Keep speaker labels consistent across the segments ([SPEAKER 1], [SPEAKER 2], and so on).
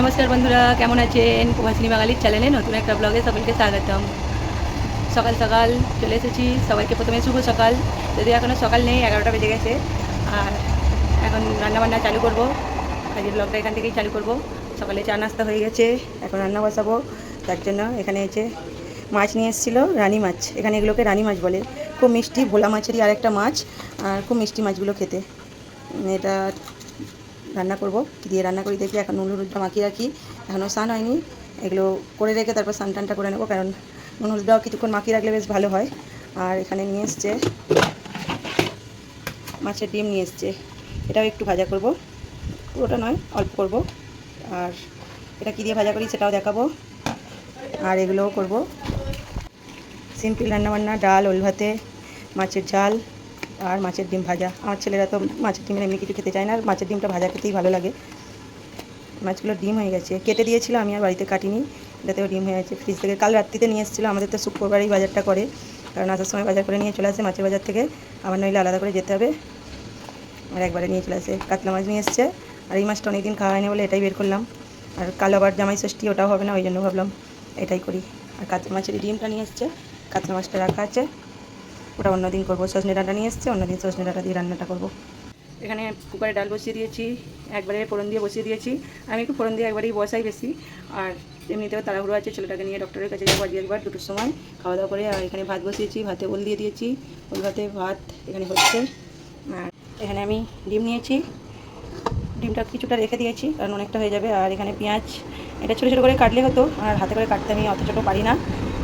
[SPEAKER 1] নমস্কার বন্ধুরা, কেমন আছেন? কুমাসিনী বাঙালির চ্যানেলে নতুন একটা ব্লগে সকলকে স্বাগতম। সকাল সকাল চলে এসেছি। সবাইকে প্রথমে শুভ সকাল। যদি এখনও সকাল নেই, এগারোটা বেজে গেছে। আর এখন রান্নাবান্না চালু করব। আজকের ব্লগটা এখান থেকেই চালু করব। সকালে চা নাস্তা হয়ে গেছে, এখন রান্না বসাবো। তার জন্য এখানে এসে মাছ নিয়ে এসেছিল, রানী মাছ। এখানে এগুলোকে রানী মাছ বলে। খুব মিষ্টি, ভোলা মাছেরই আরেকটা মাছ, আর খুব মিষ্টি মাছগুলো খেতে। এটা রান্না করব। দিয়ে রান্না করি, দেখি এখন নুন হলুদটা মাখিয়ে রাখি। এখনও স্নান হয়নি, এগুলো করে রেখে তারপর স্নান টানটা করে নেব, কারণ নুন হলুদটাও কিছুক্ষণ মাখিয়ে রাখলে বেশ ভালো হয়। আর এখানে নিয়ে এসছে মাছের ডিম নিয়ে এসছে। এটাও একটু ভাজা করব, পুরোটা নয়, অল্প করব। আর এটা কী দিয়ে ভাজা করি সেটাও দেখাবো। আর এগুলোও করব। সিম্পল রান্নাবান্না, ডাল, ওল ভাতে, মাছের ঝাল। আর মাছের ডিম ভাজা। আমার ছেলেরা তো মাছের ডিমের এমনি কিছু খেতে চায় না, আর মাছের ডিমটা ভাজা খেতেই ভালো লাগে। মাছগুলো ডিম হয়ে গেছে। কেটে দিয়েছিল, আমি আর বাড়িতে কাটিনি। এটাতেও ডিম হয়ে গেছে। ফ্রিজ থেকে কাল রাত্রিতে নিয়ে এসেছিল, আমাদের তো শুক্রবারই বাজারটা করে। কারণ আসার সময় বাজার করে নিয়ে চলে আসে মাছের বাজার থেকে। আবার নইলে আলাদা করে যেতে হবে। আর একবারে নিয়ে চলে আসে। কাতলা মাছ নিয়ে এসছে। আর এই মাছটা অনেকদিন খাওয়া হয়নি বলে এটাই বের করলাম। আর কাল আবার জামাই ষষ্ঠী, ওটাও হবে না, ওই জন্য ভাবলাম এটাই করি। আর কাতলা মাছের ডিমটা নিয়ে এসছে। কাতলা মাছটা রাখা আছে। ওটা অন্যদিন করব। সজনে ডাঁটা নিয়ে এসছে অন্যদিন সজনে ডাঁটা দিয়ে রান্নাটা করব। এখানে কুকারে ডাল বসিয়ে দিয়েছি, একবারে ফোড়ন দিয়ে বসিয়ে দিয়েছি। আমি একটু ফোড়ন দিয়ে একবারেই বসাই বেশি। আর এমনিতেও তাড়াহুড়ো আছে, ছেলেটাকে নিয়ে ডক্টরের কাছে যাব আজকে একবার দুটোর সময়। খাওয়া দাওয়া করে, আর এখানে ভাত বসিয়েছি, ভাতে ওল দিয়ে দিয়েছি। ওল, ভাতে ভাত এখানে হচ্ছে। আর এখানে আমি ডিম নিয়েছি। ডিমটা কিছুটা রেখে দিয়েছি, কারণ অনেকটা হয়ে যাবে। আর এখানে পেঁয়াজ, এটা ছোটো ছোটো করে কাটলে হতো, আর হাতে করে কাটতে আমি অত ছোটো পারি না।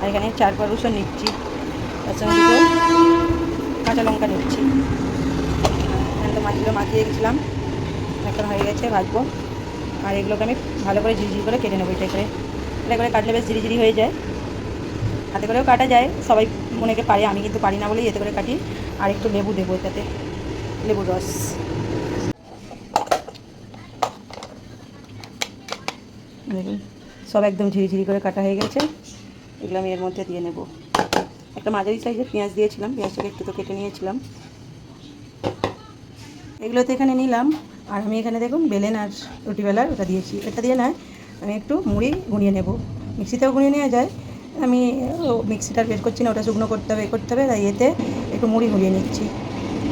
[SPEAKER 1] আর এখানে চার রসুন নিচ্ছি। তার দুটো। কাঁচা লঙ্কা নিচ্ছি তো মাছগুলো মাখিয়ে গেছিলাম এখন হয়ে গেছে, ভাজবো। আর এগুলোকে আমি ভালো করে ঝিরিঝিরি করে কেটে নেব এটা করে। এটা করে কাটলে বেশ ঝিরিঝিরি হয়ে যায়। হাতে করেও কাটা যায়। সবাই অনেকে পারে, আমি কিন্তু পারি না বলেই এতে করে কাটি। আর একটু লেবু দেবো এটাতে। লেবুর রস। সব একদম ঝিরিঝিরি করে কাটা হয়ে গেছে। এগুলো আমি এর মধ্যে দিয়ে নেব। একটা মাঝারি সাইজের পেঁয়াজ দিয়েছিলাম, পেঁয়াজটাকে একটু তো কেটে নিয়েছিলাম। এগুলো তো এখানে নিলাম, আর আমি এখানে দেখুন বেলেন আর রুটিবেলার ওটা দিয়েছি। এটা দিয়ে নয় আমি একটু মুড়ি গুঁড়িয়ে নেব। মিক্সিতেও গুঁড়িয়ে নেওয়া যায়। আমি মিক্সিটা বের করছি না, ওটা শুকনো করতে হবে, এ করতে হবে, তাই এতে একটু মুড়ি গুঁড়িয়ে নিচ্ছি।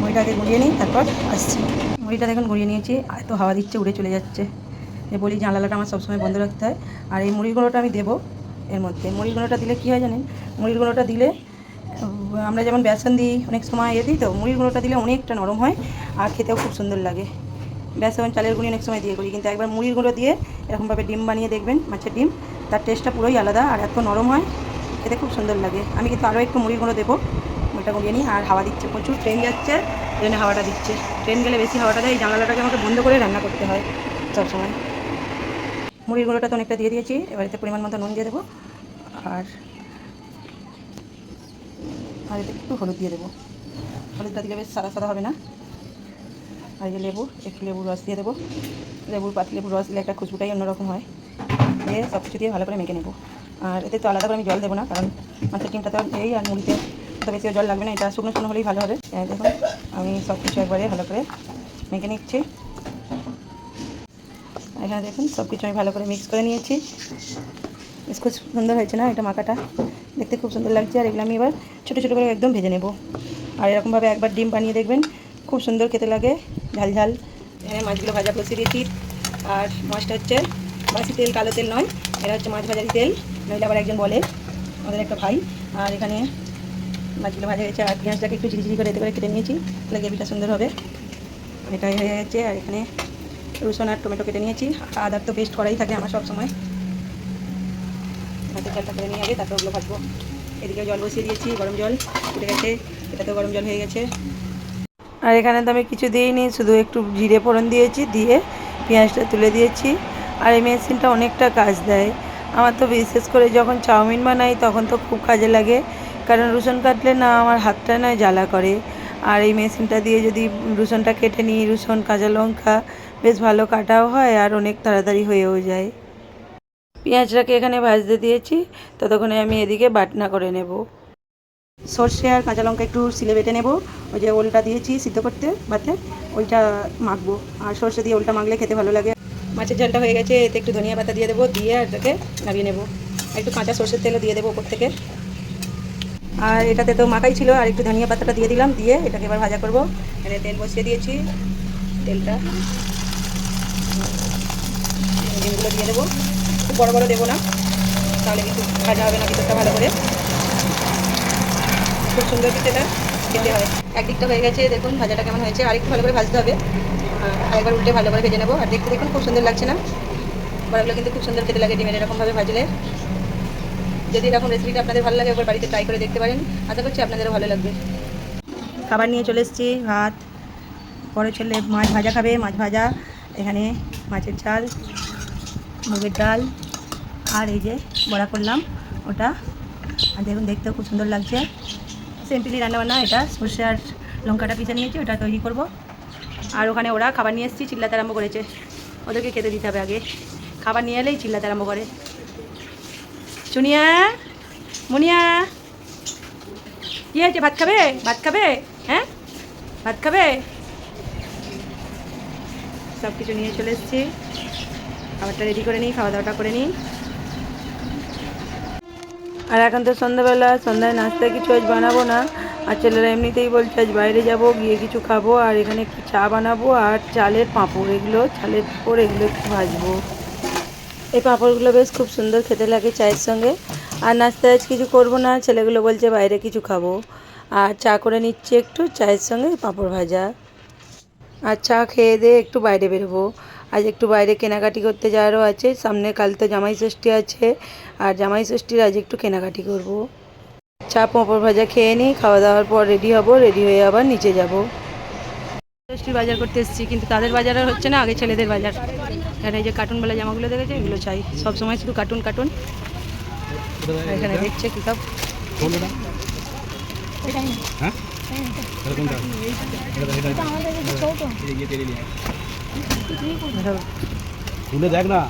[SPEAKER 1] মুড়িটাকে গুঁড়িয়ে নিই, তারপর আসছি। মুড়িটা দেখুন গুঁড়িয়ে নিয়েছি এত হাওয়া দিচ্ছে, উড়ে চলে যাচ্ছে। এ বলি জানালাটা আমার সবসময় বন্ধ রাখতে হয়। আর এই মুড়ির গুঁড়োটা আমি দেবো এর মধ্যে। মুড়ির গুঁড়োটা দিলে কী হয় জানেন? মুড়ির গুঁড়োটা দিলে আমরা যেমন বেসন দিই, অনেক সময় এ দিই তো মুড়ির গুঁড়োটা দিলে অনেকটা নরম হয় আর খেতেও খুব সুন্দর লাগে। বেসন, চালের গুঁড়ি অনেক সময় দিয়ে করি, কিন্তু একবার মুড়ির গুঁড়ো দিয়ে এরকমভাবে ডিম বানিয়ে দেখবেন, মাছের ডিম, তার টেস্টটা পুরোই আলাদা আর এত নরম হয়, খেতে খুব সুন্দর লাগে। আমি কিন্তু আরও একটু মুড়ির গুঁড়ো দেবো ওইটা গুঁড়িয়ে নিই, আর হাওয়া দিচ্ছে, প্রচুর ট্রেন যাচ্ছে ট্রেনে হাওয়াটা দিচ্ছে। ট্রেন গেলে বেশি হাওয়াটা দেয় জানালাটাকে আমাকে বন্ধ করে রান্না করতে হয় সবসময় মুড়ির গুঁড়োটা তো অনেকটা দিয়ে দিয়েছি, এবার এতে পরিমাণ মতো নুন দিয়ে দেবো, আর আর এতে একটু হলুদ দিয়ে দেবো। হলুদটা দিলে বেশ সাদা সাদা হবে না? আর এই লেবু, একটু লেবুর রস দিয়ে দেবো। লেবুর পাতি, লেবুর রস দিলে একটা খুশবুটাই অন্যরকম হয়। দিয়ে সব কিছু দিয়ে ভালো করে মেখে নেব। আর এতে তো আলাদা করে আমি জল দেবো না, কারণ মাছের ডিমটা তো এই আর মুড়িতে তো বেশি জল লাগবে না, এটা শুকনো শুকনো হলেই ভালো হবে। এই দেখুন, আমি সব কিছু একবারে ভালো করে মেখে নিচ্ছি। এখানে দেখুন সব কিছু আমি ভালো করে মিক্স করে নিয়েছি। খুব সুন্দর হয়েছে না? এটা মাখাটা দেখতে খুব সুন্দর লাগছে। আর এগুলো আমি এবার ছোটো ছোটো করে একদম ভেজে নেব। আর এরকমভাবে একবার ডিম বানিয়ে দেখবেন, খুব সুন্দর খেতে লাগে। ঝাল ঝাল। মাছগুলো ভাজা বসিয়ে দিয়েছি। আর মাছটা হচ্ছে বাসি তেল, কালো তেল নয়। এটা হচ্ছে মাছ ভাজারি তেল। নইলে আবার একজন বলে, আমাদের একটা ভাই। আর এখানে মাছগুলো ভাজা হয়েছে। আর পেঁয়াজটাকে একটু ঝিরিঝিরি করে এতে করে কেটে নিয়েছি, তাহলে গ্রেভিটা সুন্দর হবে। এটাই হয়ে গেছে। আর এখানে রসুন আর টমেটো কেটে নিয়েছি। আদার তো পেস্ট করাই থাকে আমার সব সময় হাতে চালটা করে নিয়ে যাবে তারপর ওগুলো ভাজবো। এদিকে জল বসিয়ে দিয়েছি, গরম জল, ফুটে গেছে, এটাতেও গরম জল হয়ে গেছে। আর এখানে তো আমি কিছু দিইনি, শুধু একটু জিরে ফোড়ন দিয়েছি, দিয়ে পেঁয়াজটা তুলে দিয়েছি। আর এই মেশিনটা অনেকটা কাজ দেয়। আমার তো বিশেষ করে যখন চাউমিন বানাই, তখন তো খুব কাজে লাগে। কারণ রসুন কাটলে না আমার হাতটা নয়, জ্বালা করে। আর এই মেশিনটা দিয়ে যদি রসুনটা কেটে নিই, রসুন, কাঁচা লঙ্কা, বেশ ভালো কাটাও হয় আর অনেক তাড়াতাড়ি হয়েও যায়। পেঁয়াজটাকে এখানে ভাজতে দিয়েছি, ততক্ষণে আমি এদিকে বাটনা করে নেব। সর্ষে আর কাঁচা লঙ্কা একটু সিলে বেটে নেব। ওই যে ওলটা দিয়েছি সিদ্ধ করতে ভাতে ওইটা মাখবো। আর সর্ষে দিয়ে ওলটা মাখলে খেতে ভালো লাগে। মাছের ঝালটা হয়ে গেছে, এতে একটু ধনিয়া পাতা দিয়ে দেবো, দিয়ে আর এটাকে নামিয়ে নেব। একটু কাঁচা সর্ষের তেলও দিয়ে দেবো ওপর থেকে। আর এটাতে তো মাখাই ছিল, আর একটু ধনিয়া পাতাটা দিয়ে দিলাম, দিয়ে এটাকে এবার ভাজা করব। এখানে তেল বসিয়ে দিয়েছি, তেলটা। ডিমগুলো দিয়ে দেবো। খুব বড়ো বড়ো দেবো না। তাহলে কিন্তু ভাজা হবে না, ভিতরটা ভালো করে। খুব সুন্দর এটা খেতে হয় একদিকটা হয়ে গেছে, দেখুন ভাজাটা কেমন হয়েছে। আর একটু ভালো করে ভাজতে হবে। আর একবার উল্টে ভালো করে ভেজে নেব। আর দেখতে দেখুন, খুব সুন্দর লাগছে না? বড়াগুলো কিন্তু খুব সুন্দর খেতে লাগে ডিমের এরকমভাবে ভাজলে। যদি এরকম রেসিপিটা আপনাদের ভালো লাগে, একবার বাড়িতে ট্রাই করে দেখতে পারেন। আশা করছি আপনাদেরও ভালো লাগবে। খাবার নিয়ে চলে এসেছি, ভাত। বড় ছেলে মাছ ভাজা খাবে, মাছ ভাজা। এখানে মাছের ঝাল। মুগের ডাল আর এই যে বড়া করলাম ওটা। আর দেখুন, দেখতেও খুব সুন্দর লাগছে। সিম্পলি রান্নাবান্না, এটা সর্ষে আর লঙ্কাটা পিষে নিয়েছি, ওটা তৈরি করব। আর ওখানে ওরা খাবার নিয়ে এসেছি, চিল্লাতে আরম্ভ করেছে। ওদেরকে খেতে দিতে হবে আগে। খাবার নিয়ে এলেই চিল্লাতে আরম্ভ করে। চুনিয়া, মুনিয়া। কি হয়েছে, ভাত খাবে? ভাত খাবে? হ্যাঁ? ভাত খাবে? সব কিছু নিয়ে চলে এসেছি। খাবারটা রেডি করে নিই খাওয়া দাওয়াটা করে নিই। আর এখন তো সন্ধ্যাবেলা, সন্ধ্যায় নাস্তা কিছু আজ বানাবো না। আর ছেলেরা এমনিতেই বলছে, আজ বাইরে যাব, গিয়ে কিছু খাব, আর এখানে একটু চা বানাবো আর চালের পাঁপড়। এগুলো, চালের পাঁপড় এগুলো একটু ভাজবো। এই পাঁপড়গুলো বেশ খুব সুন্দর খেতে লাগে চায়ের সঙ্গে। আর নাস্তায় আজ কিছু করব না, ছেলেগুলো বলছে, বাইরে কিছু খাব। আর চা করে নিচ্ছি একটু, চায়ের সঙ্গে পাঁপড় ভাজা। আর চা খেয়ে দিয়ে একটু বাইরে বেরোবো। আজ একটু বাইরে কেনাকাটি করতে যাওয়ারও আছে। সামনে কাল তো জামাই ষষ্ঠী আছে। আর জামাই ষষ্ঠীর আজ একটু কেনাকাটি করব। চা পাঁপড় ভাজা খেয়ে নিই খাওয়া দাওয়ার পর রেডি হব রেডি হয়ে আবার নিচে যাব। ষষ্ঠীর বাজার করতে এসেছি কিন্তু তাদের বাজার আর হচ্ছে না আগে ছেলেদের বাজার। এখানে এই যে কার্টুনবেলা জামাগুলো দেখেছে? এগুলো চাই। সব সময় শুধু কার্টুন কার্টুন এখানে দেখছে কী সব।
[SPEAKER 2] কোনটা? হ্যাঁ? খুলে দেখ না।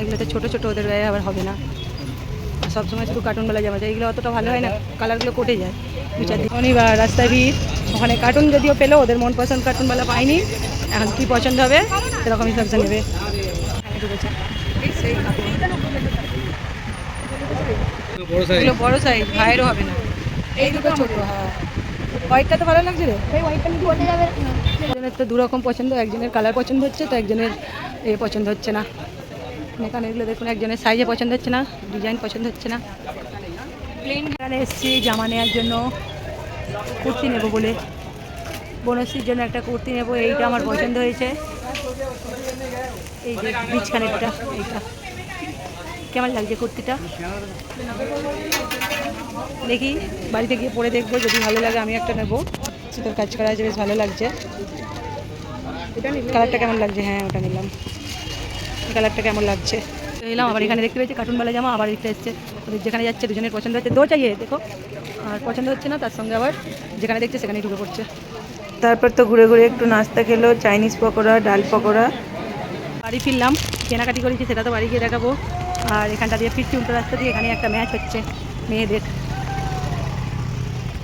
[SPEAKER 1] এগুলোতে ছোটো ছোটো ওদের গায়ে আবার হবে না। আর সবসময় শুধু কার্টুনবেলা জামা যায়। এগুলো অতটা ভালো হয় না। কালারগুলো কোটে যায়। দু চার দিন। শনিবার রাস্তায় ভিড়। ওখানে কার্টুন যদিও পেল ওদের মন পছন্দ কার্টুনবেলা পাইনি এখন কী পছন্দ হবে সেরকম হিসাবসে নেবে।
[SPEAKER 2] বড় সাইজ
[SPEAKER 1] ভাইয়েরও হবে না। এই দুটো ছোটো হ্যাঁ। হোয়াইটটা তো ভালো লাগছে রে? একজনের তো দুরকম পছন্দ একজনের কালার পছন্দ হচ্ছে তো একজনের এ পছন্দ হচ্ছে না। এখানে এগুলো দেখুন একজনের সাইজে পছন্দ হচ্ছে না ডিজাইন পছন্দ হচ্ছে না। প্লেন এখানে এসেছি জামা নেওয়ার জন্য। কুর্তি নেব বলে। বনশ্রীর জন্য একটা কুর্তি নেব এইটা আমার পছন্দ হয়েছে। এই যে বিচ কানেরটা এইটা। কেমন লাগছে কুর্তিটা? দেখি বাড়িতে গিয়ে পরে দেখব যদি ভালো লাগে আমি একটা নেব। সেটার কাজ করা আছে বেশ ভালো লাগছে। কালারটা কেমন লাগছে? হ্যাঁ ওটা নিলাম। কালারটা কেমন লাগছে? এলাম আবার এখানে দেখতে পেয়েছি কার্টুনবেলা জামা আবার এটা এসছে। যেখানে যাচ্ছে দুজনের পছন্দ হচ্ছে। দো চাইয়ে দেখো। আর পছন্দ হচ্ছে না তার সঙ্গে আবার যেখানে দেখছে সেখানেই ঢুকে পড়ছে। তারপর তো ঘুরে ঘুরে একটু নাস্তা খেলো চাইনিজ পকোড়া ডাল পকোড়া। বাড়ি ফিরলাম কেনাকাটি করেছি সেটা তো বাড়ি গিয়ে দেখাবো। আর এখানটা দিয়ে ফিরছি উল্টো রাস্তা দিয়ে এখানে একটা ম্যাচ হচ্ছে মেয়েদের।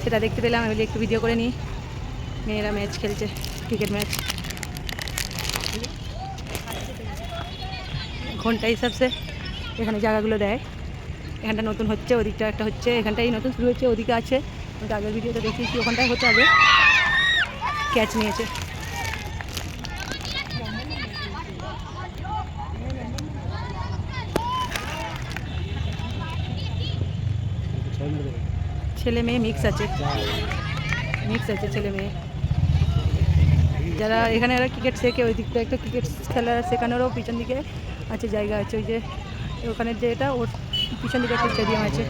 [SPEAKER 1] সেটা দেখতে পেলাম, আমি একটু ভিডিও করে নিই। মেয়েরা ম্যাচ খেলছে ক্রিকেট ম্যাচ ঘণ্টা হিসাবসে এখানে জায়গাগুলো দেয়। এখানটা নতুন হচ্ছে, ওদিকটা একটা হচ্ছে, এখানটাই নতুন শুরু হচ্ছে, ওদিকে আছে। আগের ভিডিওতে দেখিয়েছি ওখানটায় হচ্ছে আগে। ক্যাচ নিয়েছে
[SPEAKER 2] ছয় মিনিট দেবে
[SPEAKER 1] ছেলে মেয়ে মিক্স আছে। মিক্স আছে ছেলে মেয়ে। যারা এখানে এরা ক্রিকেট শেখে, ওই দিকটা একটা ক্রিকেট খেলা শেখানোরও পিছন দিকে আছে জায়গা আছে। ওই যে ওখানের যে এটা, ওর পিছন দিকে একটা স্টেডিয়াম আছে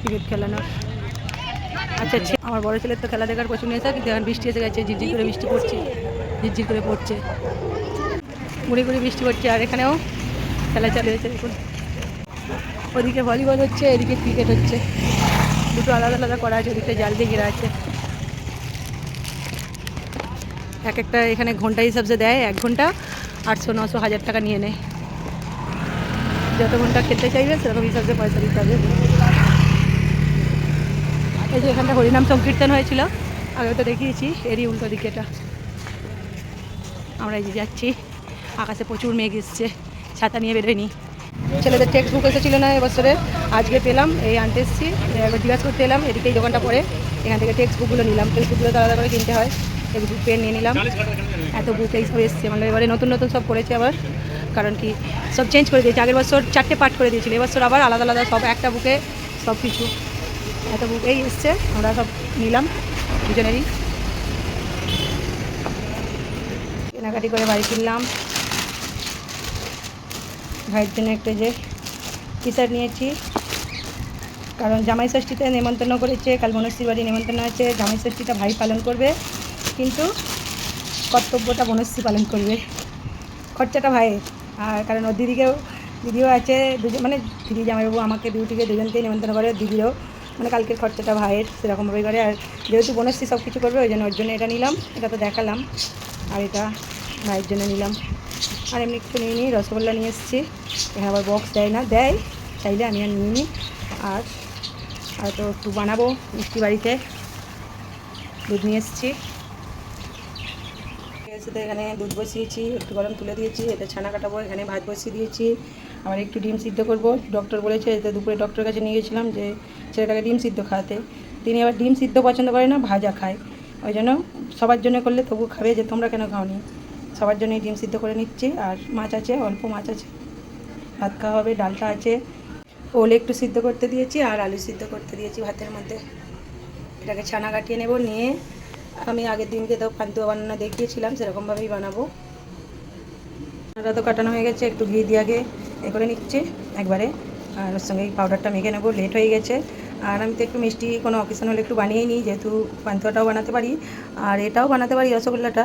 [SPEAKER 1] ক্রিকেট খেলানোর। আচ্ছা আমার বড় ছেলের তো খেলা দেখার প্রচুর নেশা কিন্তু এখন বৃষ্টি এসে গেছে, ঝিরঝির করে বৃষ্টি পড়ছে, ঝিরঝির করে পড়ছে। গুড়ি গুড়ি বৃষ্টি পড়ছে, আর এখানেও খেলা চালু হয়েছে, দেখুন। ওদিকে ভলিবল হচ্ছে, এদিকে ক্রিকেট হচ্ছে। দুটো আলাদা আলাদা করা আছে ওদিকটা জাল দিয়ে ঘেরা আছে। এক একটা এখানে ঘণ্টা হিসাবসে দেয়, এক ঘণ্টা আটশো, নশো, হাজার টাকা নিয়ে নেয়। যত ঘণ্টা খেলতে চাইবে, সেরকম হিসাবে পয়সা দিতে হবে। এই যে এখানটা হরিনাম সংকীর্তন হয়েছিল আগে তো দেখিয়েছি, এরই উল্টো দিকে এটা। আমরা এই যে যাচ্ছি, আকাশে প্রচুর মেঘ এসছে, ছাতা নিয়ে বেরোয়নি। ছেলেদের টেক্সট বুক এসেছিল না এবছরে, আজকে পেলাম, এই আনতে এসেছি একবার জিজ্ঞাসা করতে এলাম, এদিকে এই দোকানটা পড়ে, এখান থেকে টেক্সট বুকগুলো নিলাম টেক্সট বুকগুলো আলাদা করে কিনতে হয় টেক্সট বুক পেন নিয়ে নিলাম, এত বুক এইসব এসছে মানে এবারে নতুন নতুন সব করেছে আবার, কারণ কি, সব চেঞ্জ করে দিয়েছে, আগের বছর চারটে পার্ট করে দিয়েছিল, এবছর আবার আলাদা আলাদা সব একটা বুকে সব কিছু, এত বুক এই এসছে, আমরা সব নিলাম, দুজনেরই। কেনাকাটি করে বাড়ি ফিরলাম ভাইয়ের জন্য একটা যে টি শার্ট নিয়েছি। কারণ জামাই ষষ্ঠীতে নেমন্তন্ন করেছে, কাল বনশ্রীর বাড়ি নেমন্তন্ন আছে, জামাই ষষ্ঠীটা ভাই পালন করবে, কিন্তু কর্তব্যটা বনশ্রী পালন করবে। খরচাটা ভাইয়ের আর কারণ ওর দিদিকেও, দিদিও আছে, দুজন মানে দিদি জামাইবাবু আমাকে বিউটিকে দুজনকেই নেমন্তন্ন করে, দিদিরও মানে কালকের খরচাটা ভাইয়ের সেরকমভাবেই করে, আর যেহেতু বনশ্রী সব কিছু করবে, ওই জন্য ওর জন্য এটা নিলাম, এটা তো দেখালাম, আর এটা ভাইয়ের জন্য নিলাম। আর এমনি একটু নিয়ে নিই রসগোল্লা নিয়ে এসেছি। এখানে আবার বক্স দেয় না, দেয়। চাইলে আমি আর নিয়ে নিই আর আর তো একটু বানাবো মিষ্টি বাড়িতে। দুধ নিয়ে এসেছি। এসে এখানে দুধ বসিয়েছি, একটু গরম তুলে দিয়েছি এটা ছানা কাটাবো, এখানে ভাত বসিয়ে দিয়েছি। আবার একটু ডিম সিদ্ধ করব। ডক্টর বলেছে, এতে দুপুরে ডক্টরের কাছে নিয়ে গেছিলাম যে, ছেলেটাকে ডিম সিদ্ধ খাওয়াতে। তিনি আবার ডিম সিদ্ধ পছন্দ করে না, ভাজা খায়। ওই জন্য সবার জন্য করলে তবু খাবে যে, তোমরা কেন খাওনি? সবার জন্যই ডিম সিদ্ধ করে নিচ্ছি। আর মাছ আছে, অল্প মাছ আছে। ভাত খাওয়া হবে, ডালটা আছে। ওলে একটু সিদ্ধ করতে দিয়েছি আর আলু সিদ্ধ করতে দিয়েছি ভাতের মধ্যে। এটাকে ছানা কাটিয়ে নেব, নিয়ে আমি আগের দিনকে তো পান্তুয়া বানানো দেখিয়েছিলাম, সেরকমভাবেই বানাবো। ছানাটা তো কাটানো হয়ে গেছে, একটু ঘি দিয়ে আগে এ করে নিচ্ছি একবারে। আর ওর সঙ্গে এই পাউডারটা মেখে নেব লেট হয়ে গেছে। আর আমি তো একটু মিষ্টি কোনো অকেশন হলে একটু বানিয়েই নিই, যেহেতু পান্তুয়াটাও বানাতে পারি। আর এটাও বানাতে পারি রসগোল্লাটা।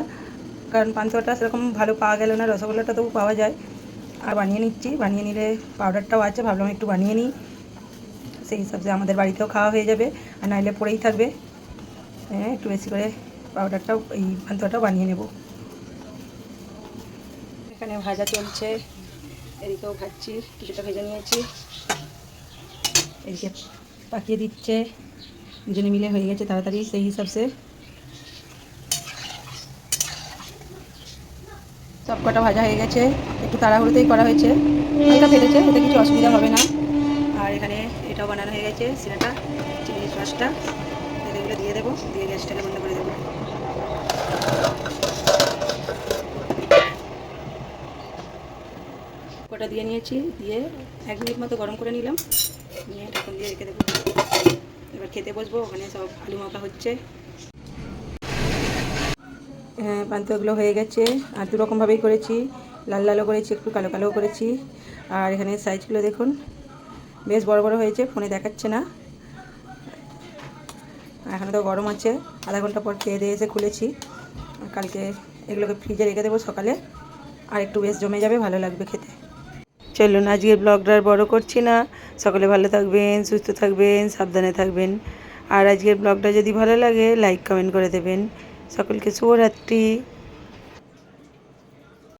[SPEAKER 1] কারণ পান্তুয়াটা সেরকম ভালো পাওয়া গেল না, রসগোল্লাটা তবু পাওয়া যায়। আর বানিয়ে নিচ্ছি, বানিয়ে নিলে পাউডারটাও আছে, ভাবলাম একটু বানিয়ে নিই। সেই হিসাবে আমাদের বাড়িতেও খাওয়া হয়ে যাবে, আর নাইলে পড়েই থাকবে। হ্যাঁ একটু বেশি করে পাউডারটাও এই পান্তুয়াটাও বানিয়ে নেব। এখানে ভাজা চলছে, এদিকেও ভাজছি, কিছুটা ভেজে নিয়েছি। এদিকে পাকিয়ে দিচ্ছে, দুজনে মিলে হয়ে গেছে তাড়াতাড়ি সেই হিসাবসে সব কটা ভাজা হয়ে গেছে, একটু তাড়াহুড়োতেই করা হয়েছে। হালকা ফেটেছে এতে কিছু অসুবিধা হবে না। আর এখানে এটাও বানানো হয়ে গেছে সিনাটা চিনি সসটা। এগুলো দিয়ে দেবো, দিয়ে গ্যাসটাকে বন্ধ করে দেবো। কটা দিয়ে নিয়েছি, দিয়ে এক মিনিট মতো গরম করে নিলাম। নিয়ে ঢাকন দিয়ে রেখে দেবো। এবার খেতে বসবো, ওখানে সব আলু মাখা হচ্ছে। হ্যাঁ পান্তুয়াগুলো হয়ে গেছে। আর দু রকমভাবেই করেছি। লাল লালও করেছি, একটু কালো কালোও করেছি। আর এখানে সাইজগুলো দেখুন। বেশ বড় বড় হয়েছে, ফোনে দেখাচ্ছে না। এখানে তো গরম আছে। আধা ঘণ্টা পর খেয়ে দিয়ে এসে খুলেছি। কালকে এগুলোকে ফ্রিজে রেখে দেবো সকালে। আর একটু বেশ জমে যাবে, ভালো লাগবে খেতে। চলুন, আজকের ব্লগটা আর বড় করছি না। সকলে ভালো থাকবেন, সুস্থ থাকবেন, সাবধানে থাকবেন। আর আজকের ব্লগটা যদি ভালো লাগে লাইক কমেন্ট করে দেবেন। সকলকে শুভরাত্রি।